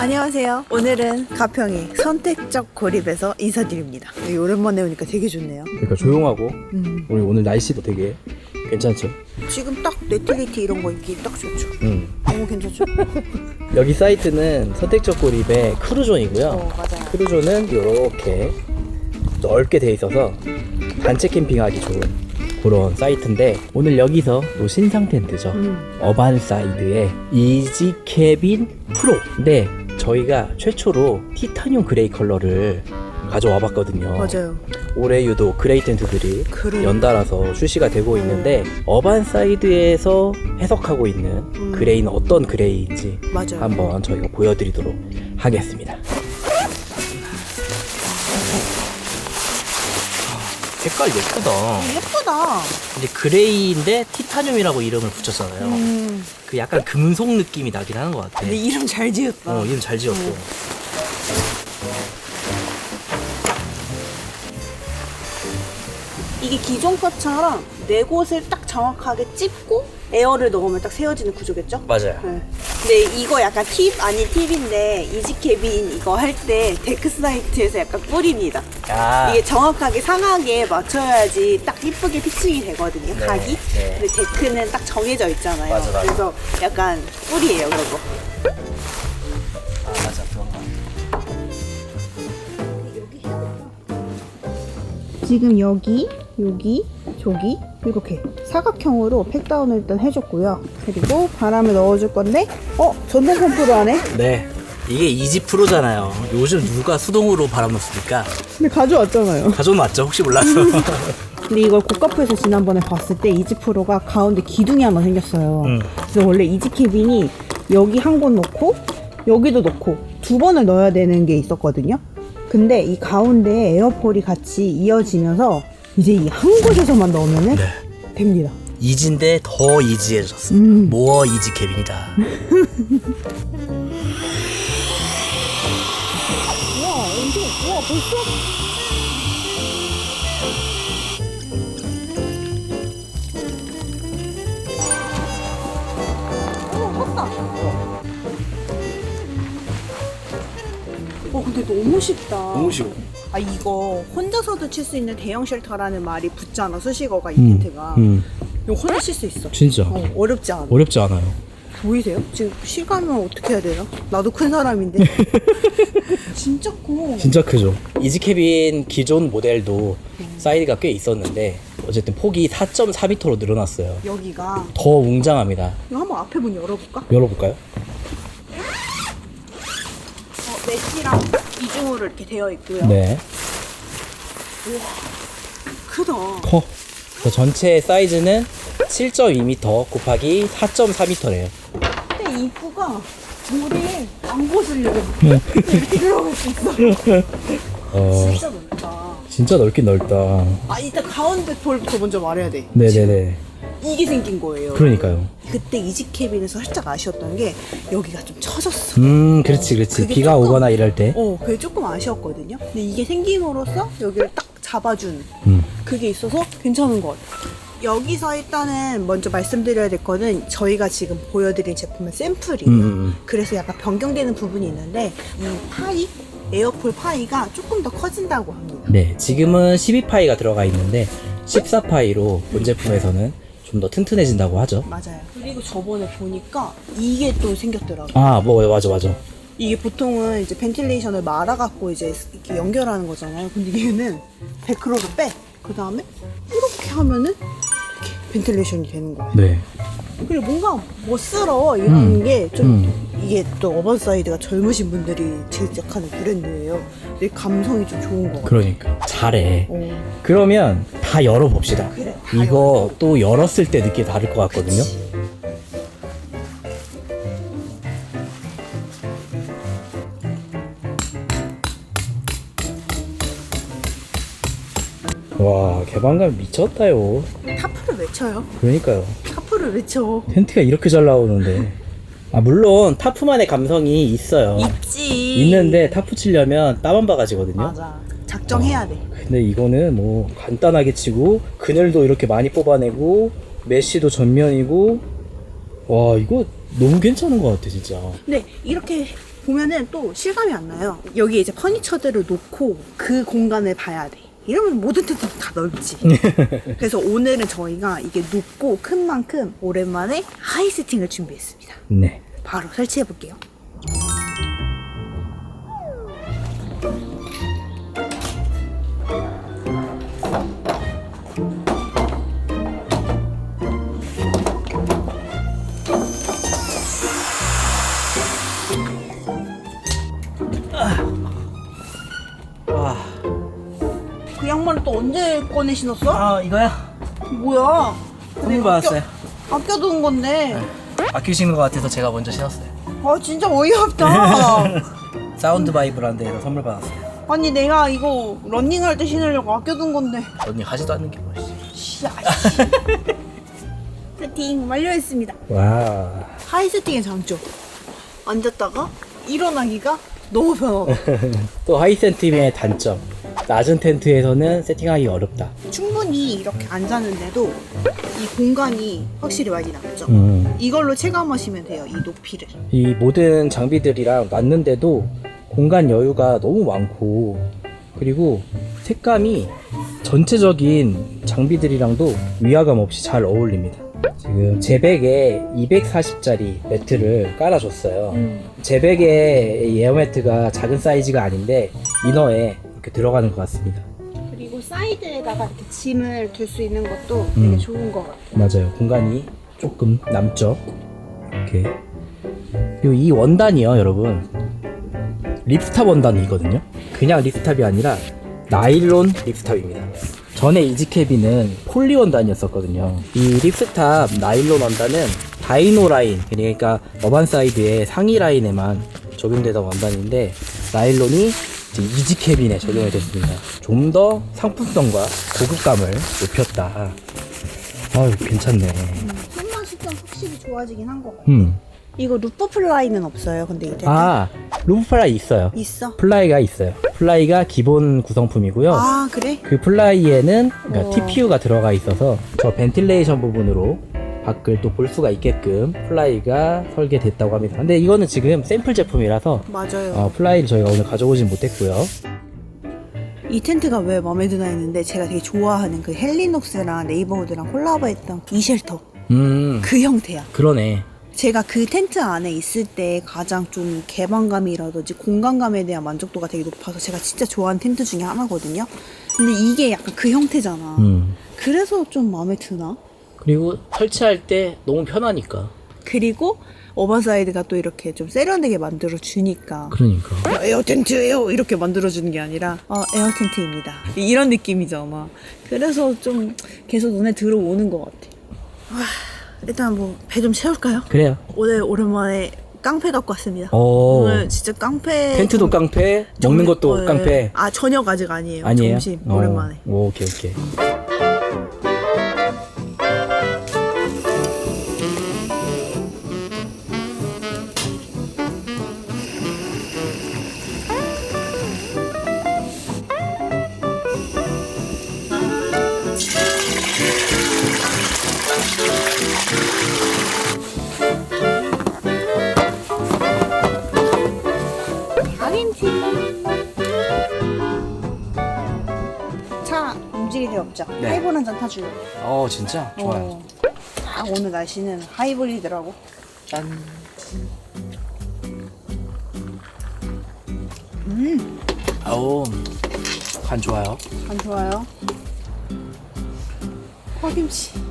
안녕하세요. 오늘은 가평의 선택적 고립에서 인사드립니다. 여기 오랜만에 오니까 되게 좋네요. 그러니까 조용하고 음. 우리 오늘 날씨도 되게 괜찮죠? 지금 딱 네틸리티 이런 거 입기 딱 좋죠. 응. 너무 괜찮죠? 여기 사이트는 선택적 고립의 크루존이고요. 어, 맞아요. 크루존은 이렇게 넓게 돼 있어서 단체 캠핑하기 좋은 그런 사이트인데 오늘 여기서 또 신상 텐트죠. 음. 어반 사이드의 이지 캐빈 프로. 근데 저희가 최초로 티타늄 그레이 컬러를 가져와 봤거든요. 맞아요. 올해 유독 그레이 텐트들이 그래. 연달아서 출시가 되고 있는데 어반 사이드에서 해석하고 있는 음. 그레이는 어떤 그레이인지 맞아요. 한번 저희가 보여드리도록 하겠습니다. 색깔 예쁘다. 예쁘다. 근데 그레이인데 티타늄이라고 이름을 붙였잖아요. 음. 그 약간 금속 느낌이 나긴 하는 것 같아. 근데 이름 잘 지었다. 어, 이름 잘 지었어. 음. 이게 기존 것처럼 네 곳을 딱 정확하게 찝고 에어를 넣으면 딱 세워지는 구조겠죠? 맞아요. 네. 근데 이거 약간 팁 아닌 팁인데 이지캐빈 이거 할 때 데크 사이트에서 약간 꿀입니다. 아, 이게 정확하게 상하게 맞춰야지 딱 이쁘게 피칭이 되거든요. 네, 각이. 네. 근데 데크는 딱 정해져 있잖아요. 맞아, 맞아. 그래서 약간 꿀이에요, 그거. 아, 맞아. 그런 거. 지금 여기, 여기, 저기 이렇게 사각형으로 팩다운을 일단 해줬고요. 그리고 바람을 넣어줄 건데, 어 전동 펌프로 하네. 네. 이게 이지 프로잖아요. 요즘 누가 수동으로 바람 넣습니까? 근데 가져왔잖아요. 가져왔죠? 혹시 몰라서. 근데 이걸 고가프에서 지난번에 봤을 때 이지 프로가 가운데 기둥이 하나 생겼어요. 음. 그래서 원래 이지 캐빈이 여기 한 곳 넣고 여기도 넣고 두 번을 넣어야 되는 게 있었거든요. 근데 이 가운데 에어폴이 같이 이어지면서 이제 이 한 곳에서만 넣으면 네. 됩니다. 이지인데 더 이지해졌어. 음. 모어 이지 캡입니다. 우와, 언제, 우와, 벌써? 어, 근데 너무 쉽다. 쉬워. 아, 이거 혼자서도 칠 수 있는 대형 쉘터라는 말이 붙잖아, 수식어가 이 음, 텐트가. 음. 이거 혼자 칠 수 있어. 진짜 어, 어렵지 않아. 어렵지 않아요. 보이세요? 지금 실감은 어떻게 해야 되나? 나도 큰 사람인데. 진짜 커. 진짜 크죠. 이지 캐빈 기존 모델도 사이즈가 꽤 있었는데 어쨌든 폭이 4.4m로 늘어났어요. 여기가 더 웅장합니다. 이거 한번 앞에 문 열어볼까? 열어볼까요? 어, 메시랑 이중으로 이렇게 되어 있고요. 네. 크다. 커. 그래서 전체 사이즈는 7.2m 곱하기 4.4m래요. 근데 입구가 물이 안 고슬려요. 이렇게 들어갈 수 있어. 어, 진짜 넓다. 진짜 넓긴 넓다. 아, 일단 가운데 볼부터 먼저 말해야 돼. 네네네. 이게 생긴 거예요. 그러니까요. 그때 이지캐빈에서 살짝 아쉬웠던 게 여기가 좀 처졌어. 음, 그렇지, 그렇지. 그게 비가 조금- 오거나 이럴 때. 어, 그게 조금 아쉬웠거든요. 근데 이게 생김으로써 여기를 딱 잡아준 음. 그게 있어서 괜찮은 것 같아요. 여기서 일단은 먼저 말씀드려야 될 거는 저희가 지금 보여드린 제품은 샘플이에요. 음, 음, 음. 그래서 약간 변경되는 부분이 있는데 이 파이, 에어폴 파이가 조금 더 커진다고 합니다. 네, 지금은 12파이가 들어가 있는데 14파이로 본 제품에서는 좀 더 튼튼해진다고 하죠. 맞아요. 그리고 저번에 보니까 이게 또 생겼더라고요. 아, 뭐 맞아, 맞아. 이게 보통은 이제 벤틸레이션을 말아갖고 이제 이렇게 연결하는 거잖아요. 근데 얘는 베크로를 빼. 그 다음에 이렇게 하면은 이렇게 벤틸레이션이 되는 거예요. 네. 그리고 뭔가 멋스러워 이런 음. 게좀 음. 이게 또 어반사이드가 젊으신 분들이 제작하는 브랜드예요. 근데 감성이 좀 좋은 것 같아요. 그러니까 잘해. 어, 그러면 다 열어봅시다. 그래. 이거 또 열었을 때 느낌이 다를 것 같거든요. 와 개방감 미쳤다요. 타프를 외쳐요. 그러니까요. 타프를 외쳐. 텐트가 이렇게 잘 나오는데. 아 물론 타프만의 감성이 있어요. 있는데 타프 치려면 땀한 바가지거든요. 맞아. 작정해야 돼. 근데 이거는 뭐 간단하게 치고 그늘도 이렇게 많이 뽑아내고 메쉬도 전면이고 와 이거 너무 괜찮은 것 같아 진짜 근데 이렇게 보면은 또 실감이 안 나요. 여기 이제 퍼니처들을 놓고 그 공간을 봐야 돼. 이러면 모든 텐트도 다 넓지. 그래서 오늘은 저희가 이게 높고 큰 만큼 오랜만에 하이 세팅을 준비했습니다. 네. 바로 설치해 볼게요. 꺼내 신었어? 아 이거야? 뭐야? 선물 받았어요. 아껴, 아껴둔 건데. 아끼시는 것 같아서 제가 먼저 신었어요. 아 진짜 어이없다. 사운드 바이브라는 데서 선물 받았어요. 아니 내가 이거 런닝할 때 신으려고 아껴둔 건데. 언니 하지도 않는 게 뭐지? 씨야. 세팅 완료했습니다. 와. 하이 세팅의 장점. 앉았다가 일어나기가 너무 편하다. 또 하이센 팀의 단점. 낮은 텐트에서는 세팅하기 어렵다. 충분히 이렇게 앉았는데도 이 공간이 확실히 많이 남죠. 음. 이걸로 체감하시면 돼요. 이 높이를. 이 모든 장비들이랑 놨는데도 공간 여유가 너무 많고 그리고 색감이 전체적인 장비들이랑도 위화감 없이 잘 어울립니다. 지금 제백에 240짜리 매트를 깔아줬어요. 제백의 에어 매트가 작은 사이즈가 아닌데 이너에 이렇게 들어가는 것 같습니다. 그리고 사이드에다가 이렇게 짐을 둘 수 있는 것도 음. 되게 좋은 것 같아요. 맞아요. 공간이 조금 남죠. 이렇게. 그리고 이 원단이요, 여러분. 립스탑 원단이거든요. 그냥 립스탑이 아니라 나일론 립스탑입니다. 전에 이지캐비는 폴리 원단이었었거든요. 이 립스탑 나일론 원단은 다이노 라인, 그러니까 어반 사이드의 상위 라인에만 적용되던 원단인데 나일론이 이제 이지 캐빈에 적용이 됐습니다. 좀 더 상품성과 고급감을 높였다. 아유 괜찮네. 손맛이 좀 확실히 좋아지긴 한것 같아요. 음. 이거 루프 플라이는 없어요. 근데 이제 아 루프 플라이 있어요. 있어. 플라이가 있어요. 플라이가 기본 구성품이고요. 아 그래? 그 플라이에는 그러니까 어. TPU가 들어가 있어서 저 벤틸레이션 부분으로 밖을 또 볼 수가 있게끔 플라이가 설계됐다고 합니다. 근데 이거는 지금 샘플 제품이라서 맞아요. 어, 플라이를 저희가 오늘 가져오진 못했고요. 이 텐트가 왜 마음에 드나 했는데 제가 되게 좋아하는 그 헬리녹스랑 네이버우드랑 콜라보했던 이 쉘터 음 그 형태야. 그러네. 제가 그 텐트 안에 있을 때 가장 좀 개방감이라든지 공간감에 대한 만족도가 되게 높아서 제가 진짜 좋아하는 텐트 중에 하나거든요. 근데 이게 약간 그 형태잖아. 음 그래서 좀 마음에 드나? 그리고 설치할 때 너무 편하니까. 그리고 어반사이드가 또 이렇게 좀 세련되게 만들어 주니까 그러니까. 에어 텐트예요 이렇게 만들어 주는 게 아니라 어, 에어 텐트입니다 이런 느낌이잖아 그래서 좀 계속 눈에 들어오는 것 같아 와, 일단 뭐 배 좀 채울까요? 그래요. 오늘 오랜만에 깡패 갖고 왔습니다 오. 오늘 진짜 깡패 텐트도 깡패, 먹는 것도 어, 예. 깡패. 아 저녁 아직 아니에요 아니에요? 점심 어. 오랜만에 오, 오케이, 오케이. 타줄래 어, 진짜? 좋아요. 어. 딱 오늘 날씨는 하이볼이더라고 짠. 음, 아우, 간 좋아요. 안 좋아요. 파김치.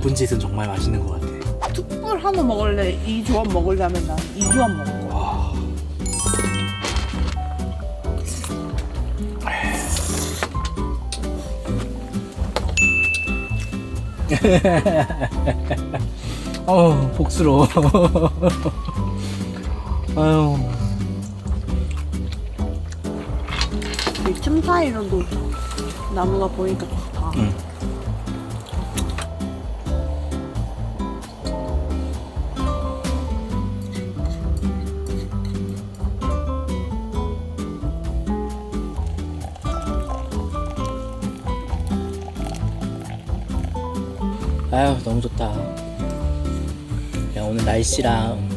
나쁜 짓은 정말 맛있는 것 같아. 툭불 하나 먹을래? 이 조합 먹으려면 난 이 조합 먹을 거야. 와. 어, 복스러워. 아유. 이틈 사이로도 나무가 보이니까 좋다. 응. 아유 너무 좋다. 야 오늘 날씨랑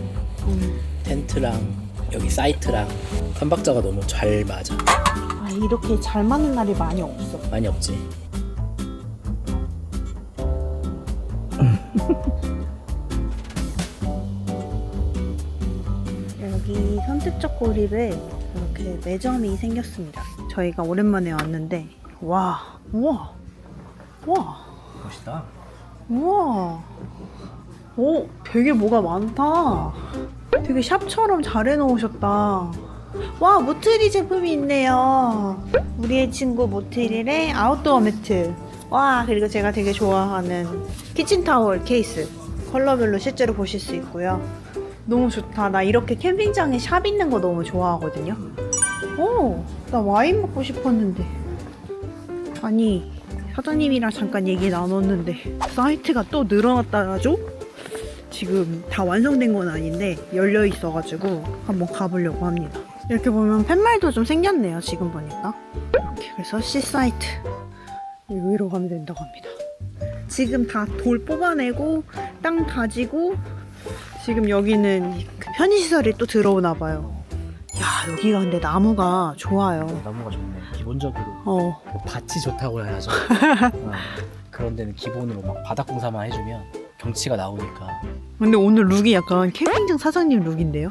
텐트랑 여기 사이트랑 삼박자가 너무 잘 맞아. 아 이렇게 잘 맞는 날이 많이 없어. 많이 없지. 여기 선택적 고립에 이렇게 매점이 생겼습니다. 저희가 오랜만에 왔는데 와, 우와, 와, 멋있다. 우와, 오, 되게 뭐가 많다. 되게 샵처럼 잘 해놓으셨다. 와, 모트리 제품이 있네요. 우리의 친구 모트릴의 아웃도어 매트. 와, 그리고 제가 되게 좋아하는 키친타월 케이스. 컬러별로 실제로 보실 수 있고요. 너무 좋다. 나 이렇게 캠핑장에 샵 있는 거 너무 좋아하거든요. 오, 나 와인 먹고 싶었는데. 아니, 사장님이랑 잠깐 얘기 나눴는데, 사이트가 또 늘어났다죠? 지금 다 완성된 건 아닌데, 열려 있어가지고, 한번 가보려고 합니다. 이렇게 보면 팻말도 좀 생겼네요, 지금 보니까. 이렇게. 그래서 C사이트. 여기로 가면 된다고 합니다. 지금 다 돌 뽑아내고, 땅 다지고, 지금 여기는 그 편의시설이 또 들어오나 봐요. 야, 여기가 근데 나무가 좋아요. 나무가 좋네. 기본적으로 어, 그 밭이 좋다고 해야죠. 어, 그런 데는 기본으로 막 바닥 공사만 해주면 경치가 나오니까 근데 오늘 룩이 약간 캠핑장 사장님 룩인데요?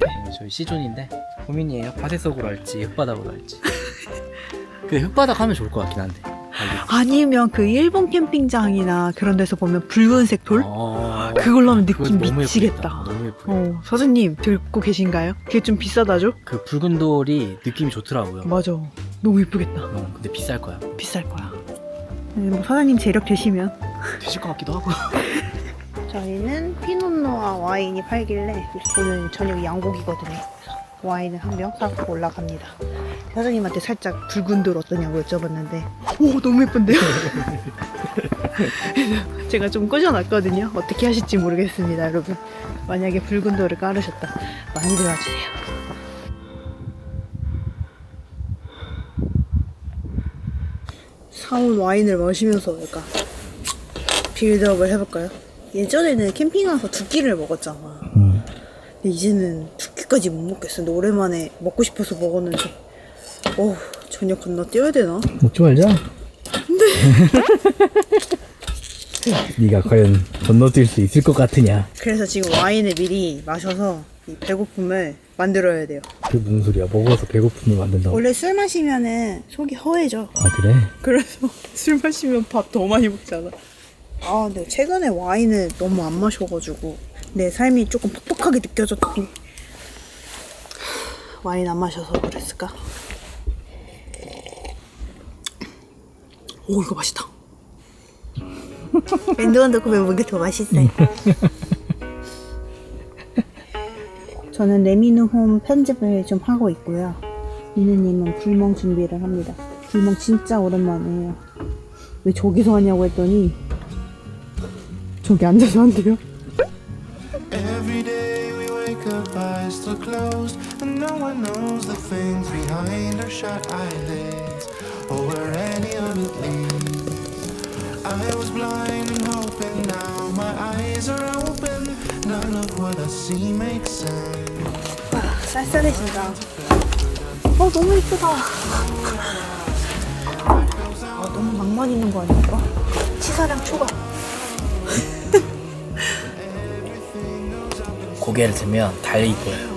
네, 저희 시존인데 고민이에요. 밭에 속으로 할지 흙바닥으로 할지. 근데 흙바닥 하면 좋을 것 같긴 한데. 알겠지? 아니면 그 일본 캠핑장이나 그런 데서 보면 붉은색 돌? 어, 그걸로 하면 그거 느낌 너무 미치겠다. 예쁘겠다. 너무 예쁘. 어, 사장님 듣고 계신가요? 그게 좀 비싸다죠? 그 붉은 돌이 느낌이 좋더라고요. 맞아. 너무 예쁘겠다. 어, 근데 비쌀 거야. 비쌀 거야. 네, 뭐 사장님 재력 되시면 되실 것 같기도 하고. 저희는 피노누아 와인이 팔길래 오늘 저녁 양고기거든요. 그래서 와인을 한 병 사고 올라갑니다. 사장님한테 살짝 붉은 돌 어떠냐고 여쭤봤는데 오 너무 예쁜데요? 제가 좀 꽂아놨거든요. 어떻게 하실지 모르겠습니다, 여러분. 만약에 붉은 돌을 깔으셨다 많이들 와주세요. 사온 와인을 마시면서 약간 빌드업을 해볼까요? 예전에는 캠핑 와서 두 끼를 먹었잖아. 근데 이제는 두 끼까지 못 먹겠어. 근데 오랜만에 먹고 싶어서 먹었는데, 어 저녁 건너 뛰어야 되나? 먹지 말자. 네. 네가 과연 건너뛸 수 있을 것 같으냐? 그래서 지금 와인을 미리 마셔서 이 배고픔을 만들어야 돼요. 그 무슨 소리야? 먹어서 배고픔을 만든다고? 원래 술 마시면은 속이 허해져. 아 그래? 그래서 술 마시면 밥 더 많이 먹잖아. 아, 근데 최근에 와인을 너무 안 마셔가지고 내 삶이 조금 퍽퍽하게 느껴졌더니 와인 안 마셔서 그랬을까? 오, 이거 맛있다. 컵에 먹는 게 더 맛있어요. 저는 레미누홈 편집을 좀 하고 있고요. 미느님은 불멍 준비를 합니다. 불멍 진짜 오랜만이에요. 왜 저기서 하냐고 했더니 저기 앉아서 한대요. Every day we wake up, eyes still closed, and no one knows the things behind our shut eyelids, or where any of it leads. I was blind and hoping, now my eyes are open. None of what I see makes sense. 쌀쌀해진다. 어 너무 예쁘다. 아 너무 낭만 있는 거 아닐까? 치사량 초과. 고개를 들면 달리 보여요.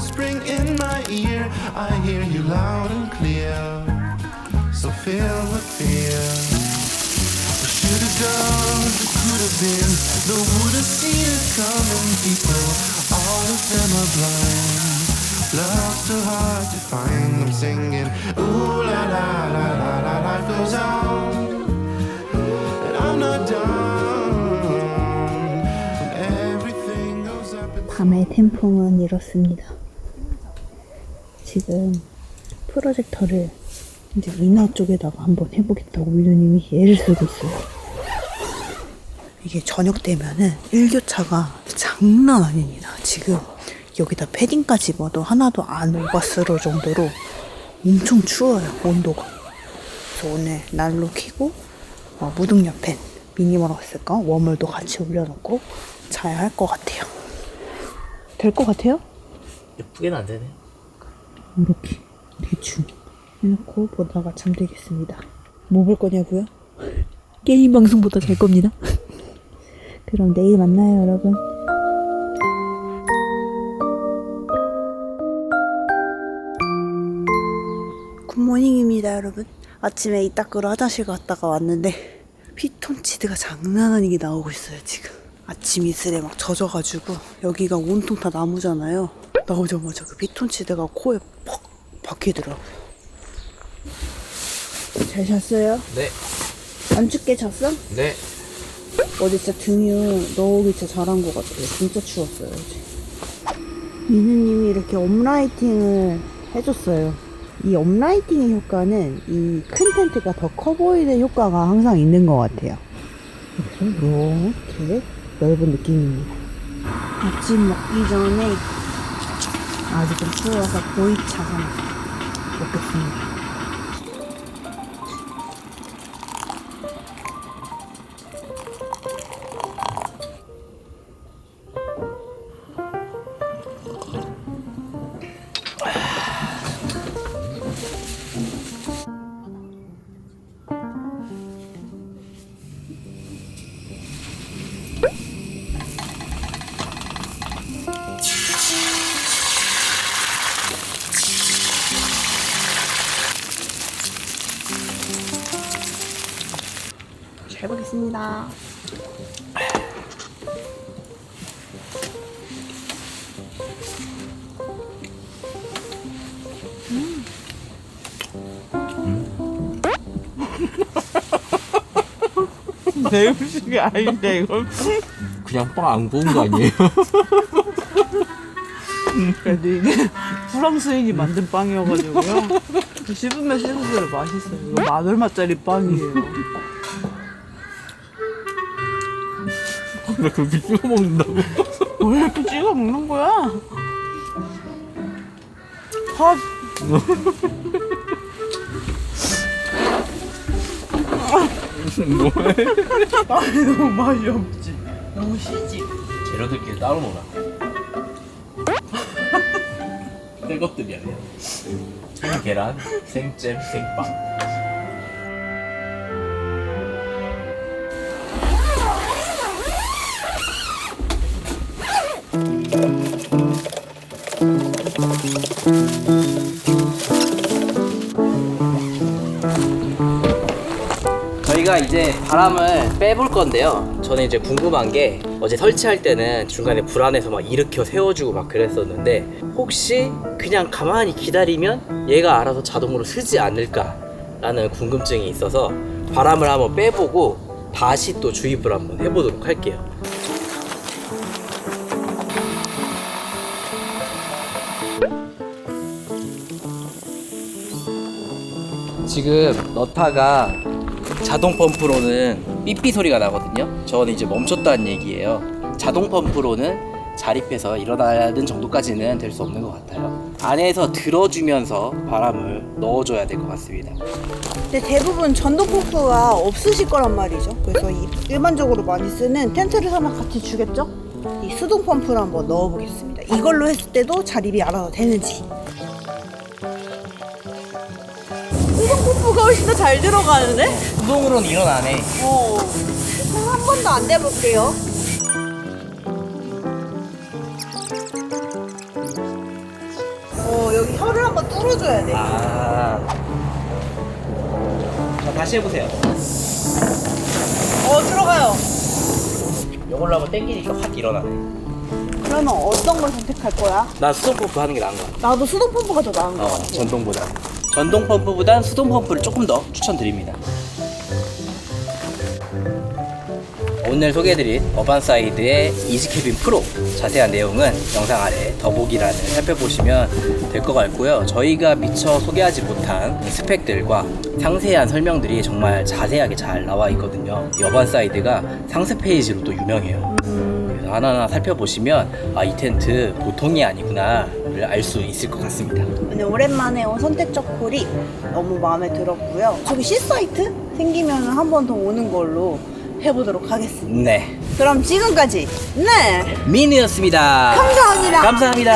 whispering in my ear. I hear you loud and clear, so filled with fear. Should have done, could have been, the would have seen it coming. People, all of them are blind. Love's too hard to find. I'm singing, ooh la la la la la. Life goes on, and I'm not done. When everything goes up and 밤의 태풍은 이렇습니다. 지금 프로젝터를 이제 미나 쪽에다가 한번 해보겠다고 미누님이 애를 쓰고 있어요. 이게 저녁 되면은 일교차가 장난 아닙니다. 지금 여기다 패딩까지 입어도 하나도 안 오바스러울 정도로 엄청 추워요, 온도가. 그래서 오늘 난로 켜고 어, 무등력 팬 미니멀 왔을까? 웜을도 같이 올려놓고 자야 할 것 같아요. 될 것 같아요? 예쁘게는 안 되네. 이렇게 대충 해놓고 보다가 잠들겠습니다. 뭐 볼 거냐고요? 게임 방송보다 잘 겁니다. 그럼 내일 만나요, 여러분. 굿모닝입니다, 여러분. 아침에 이따끄러 화장실 갔다가 왔는데 피톤치드가 장난 아니게 나오고 있어요, 지금. 아침 이슬에 막 젖어가지고 여기가 온통 다 나무잖아요. 나오자마자 그 피톤치드가 코에 퍽 박히더라고요. 잘 잤어요? 네. 안 춥게 잤어? 네. 어제 진짜 등유 넣기 진짜 잘한 것 같아요. 진짜 추웠어요, 어제. 미느님이 이렇게 업라이팅을 해줬어요. 이 업라이팅의 효과는 이 큰 텐트가 더 커 보이는 효과가 항상 있는 것 같아요. 이렇게 넓은 느낌입니다. 아침 먹기 전에 아직 좀 추워서 보이차 하나 먹겠습니다. 잘 보겠습니다. 내 음식이 아닌데 이건. 그냥 빵 안 구운 거 아니에요? 그래도 이게 프랑스인이 만든 빵이어가지고요. 씹으면 씹을수록 맛있어요. 이거 만 얼마짜리 빵이에요 왜 그렇게 찍어 먹는다고? 왜 이렇게 찍어 먹는 거야? 핫 아니 너무 맛이 없지 너무 시지 재료들끼리 따로 놀아. 새 것들이 아니야. 생 계란, 생잼, 생빵. 바람을 빼볼 건데요. 저는 이제 궁금한 게 어제 설치할 때는 중간에 불안해서 막 일으켜 세워주고 막 그랬었는데 혹시 그냥 가만히 기다리면 얘가 알아서 자동으로 쓰지 않을까라는 궁금증이 있어서 바람을 한번 빼보고 다시 또 주입을 한번 해보도록 할게요. 지금 너타가 자동 펌프로는 삐삐 소리가 나거든요. 저는 이제 멈췄다는 얘기예요. 자동 펌프로는 자립해서 일어나는 정도까지는 될 수 없는 것 같아요. 안에서 들어주면서 바람을 넣어줘야 될 것 같습니다. 근데 대부분 전동 펌프가 없으실 거란 말이죠. 그래서 이 일반적으로 많이 쓰는 텐트를 하나 같이 주겠죠? 이 수동 펌프를 한번 넣어보겠습니다. 이걸로 했을 때도 자립이 알아서 되는지. 수동 펌프가 훨씬 더 잘 들어가는데? 수동으로는 일어나네. 어. 한번더안 돼볼게요. 어, 여기 혀를 한번 뚫어줘야 돼. 아. 자, 다시 해보세요. 어, 들어가요. 이걸로 한번 땡기니까 확 일어나네. 그러면 어떤 걸 선택할 거야? 난 수동 펌프 하는 게 나은 것 같아. 나도 수동 펌프가 더 나은 것 어, 같아. 전동보다. 전동 펌프보단 수동 펌프를 조금 더 추천드립니다. 오늘 소개해드린 어반사이드의 이지캐빈 프로 자세한 내용은 영상 아래 더보기란을 살펴보시면 될 것 같고요. 저희가 미처 소개하지 못한 이 스펙들과 상세한 설명들이 정말 자세하게 잘 나와 있거든요. 이 어반사이드가 상세 페이지로도 유명해요. 하나하나 살펴보시면 아 이 텐트 보통이 아니구나 를알수 있을 것 같습니다. 오늘 오랜만에 온 선택적 콜이 너무 마음에 들었고요. 저기 C 사이트 생기면 한 번 더 오는 걸로 해보도록 하겠습니다. 네, 그럼 지금까지 네 민이었습니다. 감사합니다. 감사합니다.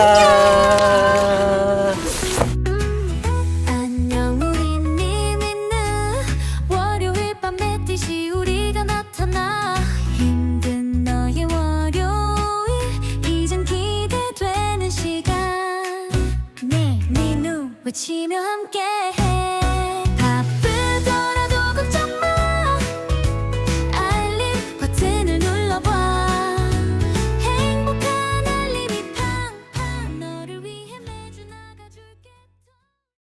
지면